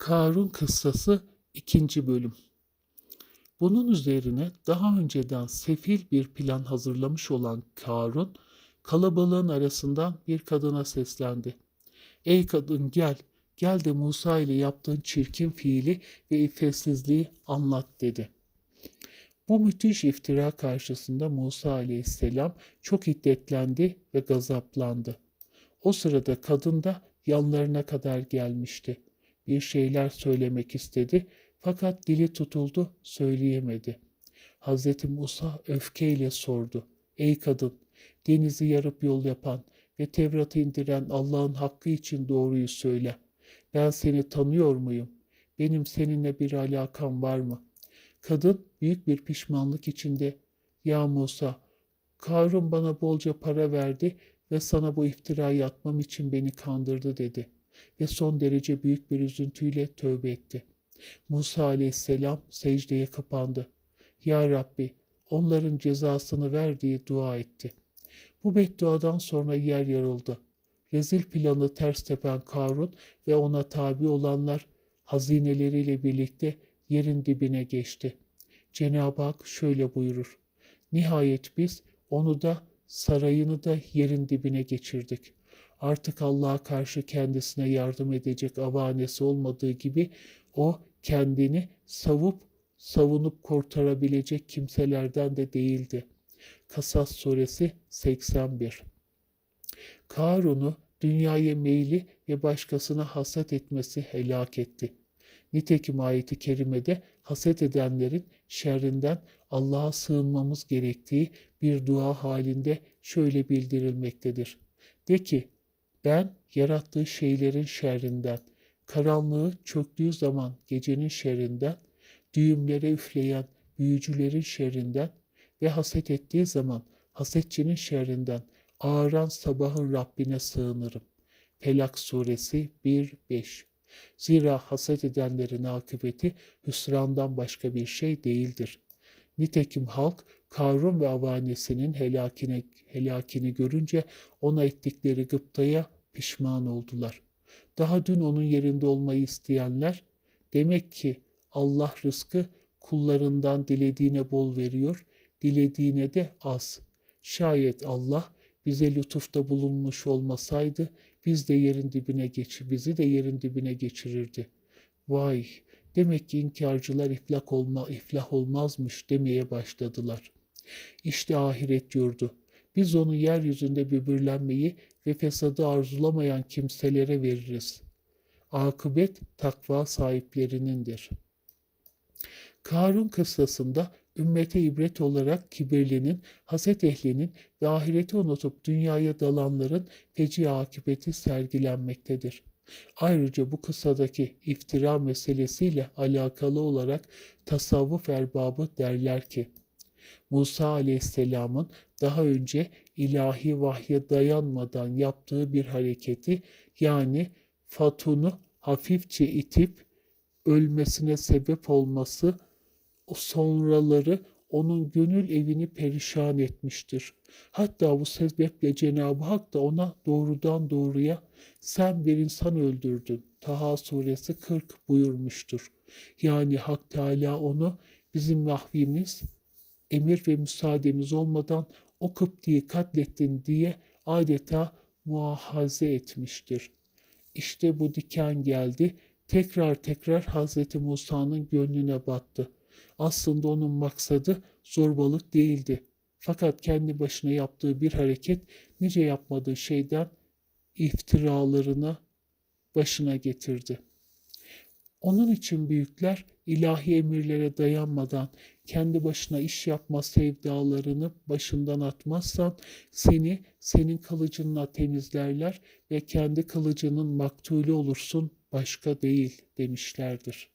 Karun kıssası 2. bölüm. Bunun üzerine daha önceden sefil bir plan hazırlamış olan Karun, kalabalığın arasından bir kadına seslendi. Ey kadın gel, gel de Musa ile yaptığın çirkin fiili ve iffetsizliği anlat dedi. Bu müthiş iftira karşısında Musa aleyhisselam çok hiddetlendi ve gazaplandı. O sırada kadın da yanlarına kadar gelmişti. Bir şeyler söylemek istedi fakat dili tutuldu, söyleyemedi. Hazreti Musa öfkeyle sordu. Ey kadın, denizi yarıp yol yapan ve Tevrat'ı indiren Allah'ın hakkı için doğruyu söyle. Ben seni tanıyor muyum? Benim seninle bir alakam var mı? Kadın büyük bir pişmanlık içinde, Ya Musa, Karun bana bolca para verdi ve sana bu iftirayı atmam için beni kandırdı dedi ve son derece büyük bir üzüntüyle tövbe etti. Musa aleyhisselam secdeye kapandı. Ya Rabbi onların cezasını ver diye dua etti. Bu bedduadan sonra yer yarıldı. Rezil planı ters tepen Karun ve ona tabi olanlar hazineleriyle birlikte yerin dibine geçti. Cenab-ı Hak şöyle buyurur. Nihayet biz onu da sarayını da yerin dibine geçirdik. Artık Allah'a karşı kendisine yardım edecek avanesi olmadığı gibi o kendini savup savunup kurtarabilecek kimselerden de değildi. Kasas suresi 81 Karun'u dünyaya meyli ve başkasına haset etmesi helak etti. Nitekim ayeti kerimede haset edenlerin şerrinden Allah'a sığınmamız gerektiği bir dua halinde şöyle bildirilmektedir. De ki, ben yarattığı şeylerin şerrinden, karanlığı çöktüğü zaman gecenin şerrinden, düğümlere üfleyen büyücülerin şerrinden ve haset ettiği zaman hasetçinin şerrinden ağıran sabahın Rabbine sığınırım. Felak suresi 1-5 Zira haset edenlerin akıbeti hüsrandan başka bir şey değildir. Nitekim halk Karun ve avanesinin helakine, helakini görünce ona ettikleri gıptaya pişman oldular. Daha dün onun yerinde olmayı isteyenler, demek ki Allah rızkı kullarından dilediğine bol veriyor, dilediğine de az. Şayet Allah bize lütufta bulunmuş olmasaydı biz de yerin dibine geçir, bizi de yerin dibine geçirirdi. Vay, demek ki inkarcılar iflah, olma, iflah olmazmış demeye başladılar. İşte ahiret yurdu. Biz onu yeryüzünde böbürlenmeyi ve fesadı arzulamayan kimselere veririz. Akıbet takva sahiplerinindir. Karun kıssasında ümmete ibret olarak kibirlinin, haset ehlinin ve ahireti unutup dünyaya dalanların feci akıbeti sergilenmektedir. Ayrıca bu kıssadaki iftira meselesiyle alakalı olarak tasavvuf erbabı derler ki, Musa aleyhisselamın daha önce ilahi vahye dayanmadan yaptığı bir hareketi yani Fatun'u hafifçe itip ölmesine sebep olması sonraları onun gönül evini perişan etmiştir. Hatta bu sebeple Cenab-ı Hak da ona doğrudan doğruya sen bir insan öldürdün. Taha suresi 40 buyurmuştur. Yani Hak Teala onu bizim mahvimiz, emir ve müsaademiz olmadan o Kıpti'yi katlettin diye adeta muahaze etmiştir. İşte bu diken geldi, tekrar tekrar Hazreti Musa'nın gönlüne battı. Aslında onun maksadı zorbalık değildi. Fakat kendi başına yaptığı bir hareket nice yapmadığı şeyden iftiralarını başına getirdi. Onun için büyükler ilahi emirlere dayanmadan kendi başına iş yapma sevdalarını başından atmazsan seni senin kılıcınla temizlerler ve kendi kılıcının maktulü olursun başka değil demişlerdir.